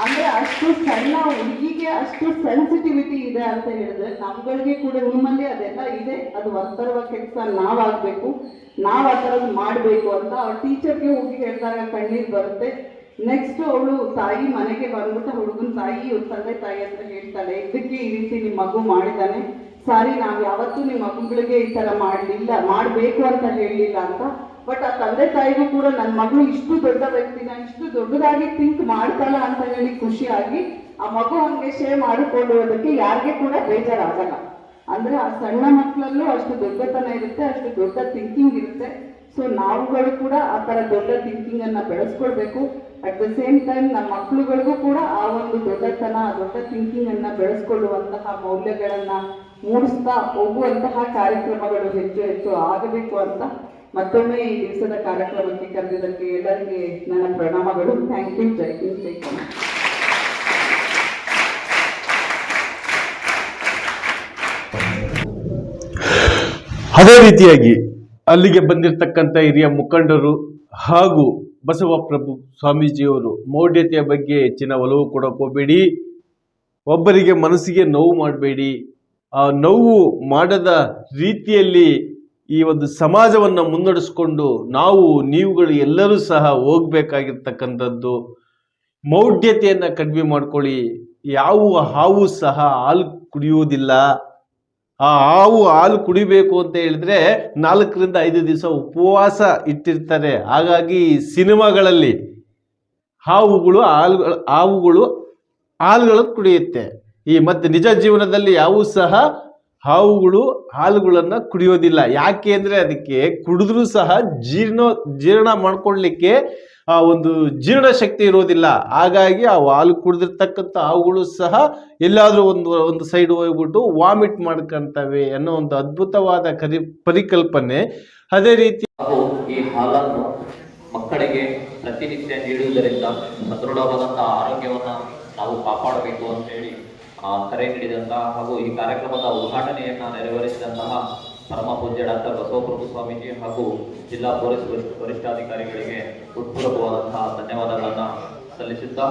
ಅಂದ್ರೆ ಅಷ್ಟು ಸಣ್ಣ ಹುಡುಗಿಗೆ ಅಷ್ಟು ಸೆನ್ಸಿಟಿವಿಟಿ ಇದೆ ಅಂತ ಹೇಳಿದ್ರೆ, ನಮ್ಗಳಿಗೆ ಕೂಡ ನಿಮ್ಮಲ್ಲಿ ಅದೆಲ್ಲ ಇದೆ. ಅದು ಹೊರತರುವ ಕೆಲಸ, ನಾವಾಗಬೇಕು. ನಾವು ಆ ಥರದ್ದು ಮಾಡಬೇಕು ಅಂತ ಅವ್ರ ಟೀಚರ್ಗೆ ಹೋಗಿ ಹೇಳಿದಾಗ ಕಣ್ಣೀರು ಬರುತ್ತೆ. ನೆಕ್ಸ್ಟ್ ಅವಳು ತಾಯಿ ಮನೆಗೆ ಬಂದ್ಬಿಟ್ಟು ಹುಡುಗನ ತಾಯಿ ತಂದೆ ತಾಯಿ ಅಂತ ಹೇಳ್ತಾಳೆ, ಇದಕ್ಕೆ ಈ ರೀತಿ ನಿಮ್ಮ ಮಗು ಮಾಡಿದಾನೆ ಸಾರಿ, ನಾವು ಯಾವತ್ತೂ ನಿಮ್ಮ ಮಗುಗಳಿಗೆ ಈ ತರ ಮಾಡಲಿಲ್ಲ, ಮಾಡಬೇಕು ಅಂತ ಹೇಳಲಿಲ್ಲ ಅಂತ. ಬಟ್ ಆ ತಂದೆ ತಾಯಿಗೂ ಕೂಡ ನನ್ನ ಮಗಳು ಇಷ್ಟು ದೊಡ್ಡ ವ್ಯಕ್ತಿನ, ಇಷ್ಟು ದೊಡ್ಡದಾಗಿ ಥಿಂಕ್ ಮಾಡ್ತಾಳ ಅಂತ ಹೇಳಿ ಖುಷಿಯಾಗಿ ಆ ಮಗು ಹಂಗೆ ಶೇರ್ ಮಾಡಿಕೊಳ್ಳುವುದಕ್ಕೆ ಯಾರಿಗೆ ಕೂಡ ಬೇಜಾರಾಗಲ್ಲ. ಅಂದ್ರೆ ಆ ಸಣ್ಣ ಮಕ್ಕಳಲ್ಲೂ ಅಷ್ಟು ದೊಡ್ಡತನ ಇರುತ್ತೆ, ಅಷ್ಟು ದೊಡ್ಡ ಥಿಂಕಿಂಗ್ ಇರುತ್ತೆ. ಸೊ ನಾವುಗಳು ಕೂಡ ಆ ತರ ದೊಡ್ಡ ಥಿಂಕಿಂಗ್ ಅನ್ನ ಬೆಳೆಸ್ಕೊಳ್ಬೇಕು. ಅಟ್ ದ ಸೇಮ್ ಟೈಮ್ ನಮ್ಮ ಮಕ್ಕಳುಗಳಿಗೂ ಕೂಡ ಆ ಒಂದು ದೊಡ್ಡತನ ದೊಡ್ಡ ಥಿಂಕಿಂಗ್ ಅನ್ನ ಬೆಳೆಸ್ಕೊಳ್ಳುವಂತಹ ಮೌಲ್ಯಗಳನ್ನ ಮೂಡಿಸ್ತಾ ಹೋಗುವಂತಹ ಕಾರ್ಯಕ್ರಮಗಳು ಹೆಚ್ಚು ಹೆಚ್ಚು ಆಗಬೇಕು ಅಂತ ಮತ್ತೊಮ್ಮೆ ಈ ದಿವಸದ ಕಾರ್ಯಕ್ರಮಕ್ಕೆ ಕರೆದಿದ್ದಕ್ಕೆ ಎಲ್ಲರಿಗೆ ನನ್ನ ಪ್ರಣಾಮಗಳು. ಥ್ಯಾಂಕ್ ಯು ಜೈ ಹಿಂದ್ ಜೈ ಅದೇ ರೀತಿಯಾಗಿ ಅಲ್ಲಿಗೆ ಬಂದಿರತಕ್ಕಂಥ ಹಿರಿಯ ಮುಖಂಡರು ಹಾಗೂ ಬಸವಪ್ರಭು ಸ್ವಾಮೀಜಿಯವರು ಮೌಢ್ಯತೆಯ ಬಗ್ಗೆ ಹೆಚ್ಚಿನ ಒಲವು ಕೊಡಕೋಬೇಡಿ. ಒಬ್ಬರಿಗೆ ಮನಸ್ಸಿಗೆ ನೋವು ಮಾಡಬೇಡಿ. ಆ ನೋವು ಮಾಡದ ರೀತಿಯಲ್ಲಿ ಈ ಒಂದು ಸಮಾಜವನ್ನು ಮುನ್ನಡೆಸ್ಕೊಂಡು ನಾವು, ನೀವುಗಳು ಎಲ್ಲರೂ ಸಹ ಹೋಗ್ಬೇಕಾಗಿರ್ತಕ್ಕಂಥದ್ದು. ಮೌಢ್ಯತೆಯನ್ನು ಕಡಿಮೆ ಮಾಡ್ಕೊಳ್ಳಿ. ಯಾವ ಹಾವು ಸಹ ಹಾಲು ಕುಡಿಯುವುದಿಲ್ಲ. ಆ ಹಾವು ಹಾಲು ಕುಡಿಬೇಕು ಅಂತ ಹೇಳಿದ್ರೆ ನಾಲ್ಕರಿಂದ ಐದು ದಿವಸ ಉಪವಾಸ ಇಟ್ಟಿರ್ತಾರೆ. ಹಾಗಾಗಿ ಸಿನಿಮಾಗಳಲ್ಲಿ ಹಾವುಗಳು ಹಾಲುಗಳು ಹಾವುಗಳು ಹಾಲುಗಳನ್ನು ಕುಡಿಯುತ್ತೆ. ಈ ಮತ್ತೆ ನಿಜ ಜೀವನದಲ್ಲಿ ಯಾವೂ ಸಹ ಹಾವುಗಳು, ಹಾಲುಗಳನ್ನು ಕುಡಿಯೋದಿಲ್ಲ. ಯಾಕೆ ಅಂದರೆ ಅದಕ್ಕೆ ಕುಡಿದ್ರೂ ಸಹ ಜೀರ್ಣ ಜೀರ್ಣ ಮಾಡ್ಕೊಳ್ಳಿಕ್ಕೆ ಆ, ಒಂದು ಜೀರ್ಣ ಶಕ್ತಿ ಇರೋದಿಲ್ಲ. ಹಾಗಾಗಿ ಆ ಹಾಲು ಕುಡಿದಿರ್ತಕ್ಕಂಥ ಹಾವುಗಳು ಸಹ ಎಲ್ಲಾದರೂ ಒಂದು ಒಂದು ಸೈಡ್ ಹೋಗ್ಬಿಟ್ಟು ವಾಮಿಟ್ ಮಾಡ್ಕೊಂತವೆ ಅನ್ನೋ ಒಂದು ಅದ್ಭುತವಾದ ಕರಿ, ಪರಿಕಲ್ಪನೆ. ಅದೇ ರೀತಿ ಈ ಹಾಲನ್ನು ಮಕ್ಕಳಿಗೆ ಪ್ರತಿನಿತ್ಯ ನೀಡುವುದರಿಂದ ಸದೃಢವಾದಂತಹ ಆರೋಗ್ಯವನ್ನ ನಾವು ಕಾಪಾಡಬೇಕು ಅಂತ ಹೇಳಿ ಕರೆ ನೀಡಿದಂತಹ ಹಾಗೂ ಈ ಕಾರ್ಯಕ್ರಮದ ಉದ್ಘಾಟನೆಯನ್ನ ನೆರವೇರಿಸಿದಂತಹ ಪರಮ ಪೂಜ್ಯ ಡಾಕ್ಟರ್ ಬಸವಪ್ರಭು ಸ್ವಾಮೀಜಿ ಹಾಗೂ ಜಿಲ್ಲಾ ಪೊಲೀಸ್ ವರಿಷ್ಠ- ವರಿಷ್ಠಾಧಿಕಾರಿಗಳಿಗೆ ಹೃತ್ಪೂರ್ವಕವಾದಂತಹ ಧನ್ಯವಾದಗಳನ್ನು ಸಲ್ಲಿಸುತ್ತಾ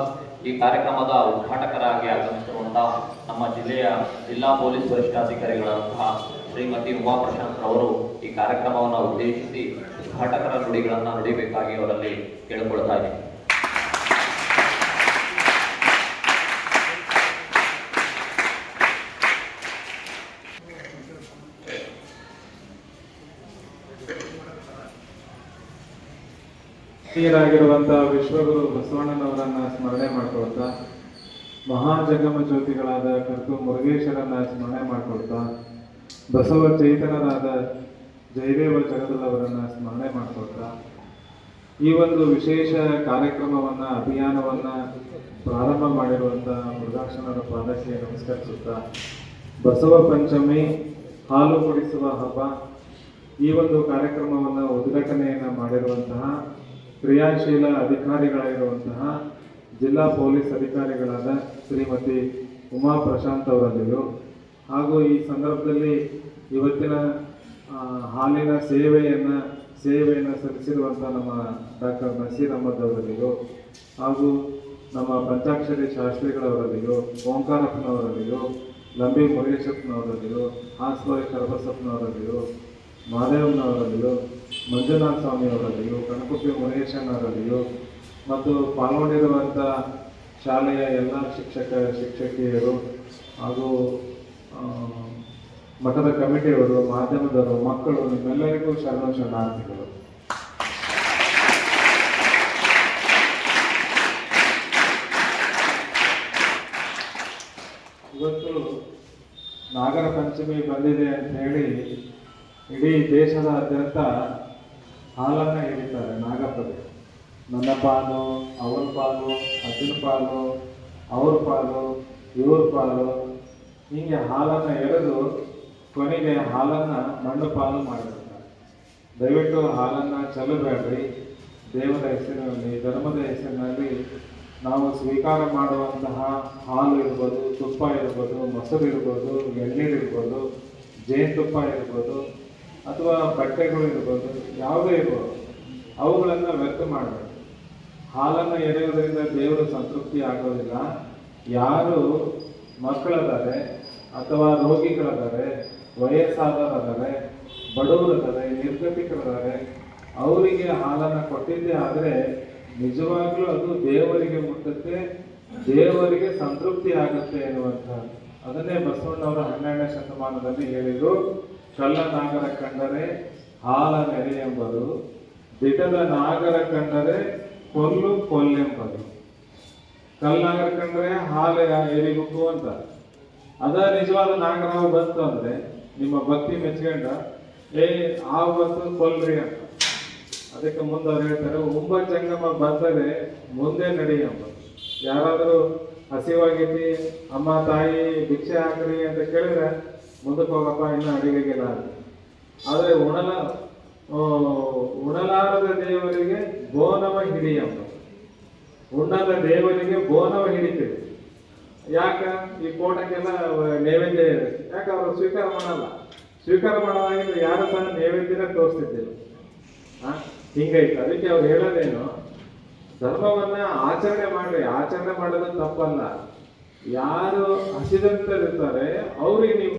ಈ ಕಾರ್ಯಕ್ರಮದ ಉದ್ಘಾಟಕರಾಗಿ ಆಗಮಿಸಿರುವಂತಹ ನಮ್ಮ ಜಿಲ್ಲೆಯ ಜಿಲ್ಲಾ ಪೊಲೀಸ್ ವರಿಷ್ಠಾಧಿಕಾರಿಗಳಾದಂತಹ ಶ್ರೀಮತಿ ಉಮಾ ಪ್ರಶಾಂತ್ ಅವರು ಈ ಕಾರ್ಯಕ್ರಮವನ್ನು ಉದ್ದೇಶಿಸಿ ಉದ್ಘಾಟಕರ ನುಡಿಗಳನ್ನು ನುಡಿಬೇಕಾಗಿ ಅವರಲ್ಲಿ ಕೇಳಿಕೊಳ್ತಾ ಇದ್ದೀನಿ. ಹಿರಿಯರಾಗಿರುವಂತಹ ವಿಶ್ವಗುರು ಬಸವಣ್ಣನವರನ್ನ ಸ್ಮರಣೆ ಮಾಡ್ಕೊಳ್ತಾ ಮಹಾಜಗಮ ಜಂಗಮ ಜ್ಯೋತಿಗಳಾದ ಕರ್ತು ಮುರುಗೇಶ್ವರನ್ನ ಸ್ಮರಣೆ ಮಾಡ್ಕೊಳ್ತಾ, ಬಸವ ಚೇತನರಾದ ಜಯದೇವ ಜಗದಲ್ಲವರನ್ನ ಸ್ಮರಣೆ ಮಾಡ್ಕೊಳ್ತಾ, ಈ ಒಂದು ವಿಶೇಷ ಕಾರ್ಯಕ್ರಮವನ್ನ, ಅಭಿಯಾನವನ್ನ ಪ್ರಾರಂಭ ಮಾಡಿರುವಂತಹ ಮುರುಘಾಕ್ಷಣರ ಪಾದಕ್ಕೆ ನಮಸ್ಕರಿಸುತ್ತಾ, ಬಸವ ಪಂಚಮಿ ಹಾಲು ಕುಡಿಸುವ ಹಬ್ಬ, ಈ ಒಂದು ಕಾರ್ಯಕ್ರಮವನ್ನು ಉದ್ಘಾಟನೆಯನ್ನು ಮಾಡಿರುವಂತಹ ಕ್ರಿಯಾಶೀಲ ಅಧಿಕಾರಿಗಳಾಗಿರುವಂತಹ ಜಿಲ್ಲಾ ಪೊಲೀಸ್ ಅಧಿಕಾರಿಗಳಾದ ಶ್ರೀಮತಿ ಉಮಾ ಪ್ರಶಾಂತ್ ಅವರಲ್ಲಿಯೂ ಹಾಗೂ ಈ ಸಂದರ್ಭದಲ್ಲಿ ಇವತ್ತಿನ ಹಾಲಿನ ಸೇವೆಯನ್ನು ಸೇವೆಯನ್ನು ಸಲ್ಲಿಸಿರುವಂಥ ನಮ್ಮ ಡಾಕ್ಟರ್ ನಸೀರ್ ಅಹಮದ್ ಅವರಲ್ಲಿಯೂ ಹಾಗೂ ನಮ್ಮ ಪಂಚಾಕ್ಷರಿ ಶಾಸ್ತ್ರಿಗಳವರಲ್ಲಿಯೂ ಓಂಕಾರಪ್ಪನವರಲ್ಲಿಯೂ ಲಂಬಿ ಮುರುಗೇಶಪ್ಪನವರಲ್ಲಿಯೂ ಹಾಸ್ವಾಯಿ ಕರಬಸಪ್ಪನವರಲ್ಲಿಯೂ ಮಹಾದೇವನವರಲ್ಲಿಯೂ ಮಂಜುನಾಥ ಸ್ವಾಮಿಯವರಲ್ಲಿಯೂ ಕಣಕುಪ್ಪಿ ಮುರುಗೇಶನವರಲ್ಲಿಯೂ ಮತ್ತು ಪಾಲ್ಗೊಂಡಿರುವಂಥ ಶಾಲೆಯ ಎಲ್ಲ ಶಿಕ್ಷಕ, ಶಿಕ್ಷಕಿಯರು ಹಾಗೂ ಮಠದ ಕಮಿಟಿಯವರು, ಮಾಧ್ಯಮದವರು, ಮಕ್ಕಳು, ನಿಮ್ಮೆಲ್ಲರಿಗೂ ಶರಣ ಶರಣಾರ್ಥಿಗಳು. ಇವತ್ತು ನಾಗರ ಪಂಚಮಿ ಬಂದಿದೆ ಅಂತ ಹೇಳಿ, ಇಡೀ ದೇಶದಾದ್ಯಂತ ಹಾಲನ್ನು ಹಿಡಿತಾರೆ ನಾಗಪ್ಪಗೆ ನನ್ನ ಪಾಲು ಅವನ ಪಾಲು, ಅಜ್ಜನ ಪಾಲು, ಅವ್ರ ಪಾಲು, ಇವ್ರ ಪಾಲು. ಹೀಗೆ ಹಾಲನ್ನು ಎಳೆದು ಕೊನೆಗೆ ಹಾಲನ್ನು ಮಣ್ಣು ಪಾಲು ಮಾಡಿರ್ತಾರೆ ದಯವಿಟ್ಟು ಹಾಲನ್ನು ಚೆಲ್ಲಬೇಡ್ರಿ. ದೇವರ ಹೆಸರಿನಲ್ಲಿ, ಧರ್ಮದ ಹೆಸರಿನಲ್ಲಿ ನಾವು ಸ್ವೀಕಾರ ಮಾಡುವಂತಹ ಹಾಲು ಇರ್ಬೋದು, ತುಪ್ಪ ಇರ್ಬೋದು, ಮೊಸರು ಇರ್ಬೋದು, ಎಳ್ನೀರು ಇರ್ಬೋದು ಜೇನುತುಪ್ಪ ಇರ್ಬೋದು ಅಥವಾ ಬಟ್ಟೆಗಳು ಇರ್ಬೋದು, ಯಾವುದೇ ಇರ್ಬೋದು, ಅವುಗಳನ್ನು ವ್ಯರ್ಥ ಮಾಡಬೇಕು ಹಾಲನ್ನು ಎರೆಯುವುದರಿಂದ ದೇವರು ಸಂತೃಪ್ತಿ ಆಗೋದಿಲ್ಲ. ಯಾರು ಮಕ್ಕಳದಾರೆ ಅಥವಾ ರೋಗಿಗಳದಾರೆ, ವಯಸ್ಸಾದವರದಾರೆ, ಬಡವರದಾರೆ, ನಿರ್ಗತಿಕರದಾರೆ, ಅವರಿಗೆ ಹಾಲನ್ನು ಕೊಟ್ಟಿದ್ದೇ ಆದರೆ ನಿಜವಾಗ್ಲೂ ಅದು ದೇವರಿಗೆ ಮುಟ್ಟುತ್ತೆ, ದೇವರಿಗೆ ಸಂತೃಪ್ತಿ ಆಗುತ್ತೆ ಎನ್ನುವಂಥದ್ದು. ಅದನ್ನೇ ಬಸವಣ್ಣವರು ಹನ್ನೆರಡನೇ ಶತಮಾನದಲ್ಲಿ ಹೇಳಿದ್ರು. ಕಳ್ಳ ನಾಗರ ಕಂಡರೆ ಹಾಲ ನೆರೆ ಎಂಬುದು ದಿಟದ ನಾಗರ ಕಂಡರೆ ಕೊಲ್ಲು ಕೊಲ್ಲೆಂಬುದು. ಕಲ್ನಾಗರ ಕಂಡ್ರೆ ಹಾಲೆ ಎರಿಬೇಕು ಅಂತ. ಅದ ನಿಜವಾದ ನಾಗರಾವು ಬಂತು ಅಂದ್ರೆ ನಿಮ್ಮ ಭಕ್ತಿ ಮೆಚ್ಕೊಂಡ, ಏ, ಆ ಬಂತು ಕೊಲ್ರಿ ಅಂತ. ಅದಕ್ಕೆ ಮುಂದೆ ಅವ್ರು ಹೇಳ್ತಾರೆ, ಉಂಬ ಜಂಗಮ ಬಂದರೆ ಮುಂದೆ ನಡಿ ಎಂಬ. ಯಾರಾದರೂ ಹಸಿವಾಗೈತಿ ಅಮ್ಮ ತಾಯಿ, ಭಿಕ್ಷೆ ಹಾಕ್ರಿ ಅಂತ ಕೇಳಿದ್ರೆ ಮುಂದಕ್ಕೆ ಹೋಗಪ್ಪ ಇನ್ನೂ ಅಡಿಗೆಗಿಲ್ಲ ಆದರೆ ಉಣಲ ಉಣಲಾರದ ದೇವರಿಗೆ ಬೋನವ ಹಿಡಿ ಅಂತ. ಉಣ್ಣದ ದೇವರಿಗೆ ಬೋನವ ಹಿಡಿತೀವಿ. ಯಾಕ? ಈ ಕೋಟಕ್ಕೆಲ್ಲ ನೈವೇದ್ಯ ಇದೆ. ಯಾಕೆ ಅವರು ಸ್ವೀಕಾರ ಮಾಡಲ್ಲ? ಸ್ವೀಕಾರ ಮಾಡೋದಾಗಿದ್ರೆ ಯಾರು ತನ್ನ ನೈವೇದ್ಯನ ತೋರಿಸ್ತಿದ್ದಿಲ್ಲ. ಹಿಂಗೈತೆ. ಅದಕ್ಕೆ ಅವ್ರು ಹೇಳೋದೇನು? ಧರ್ಮವನ್ನ ಆಚರಣೆ ಮಾಡ್ರಿ. ಆಚರಣೆ ಮಾಡೋದು ತಪ್ಪಲ್ಲ. ಯಾರು ಹಸಿದಂತರಿರ್ತಾರೆ, ಅವ್ರಿಗೆ ನೀವು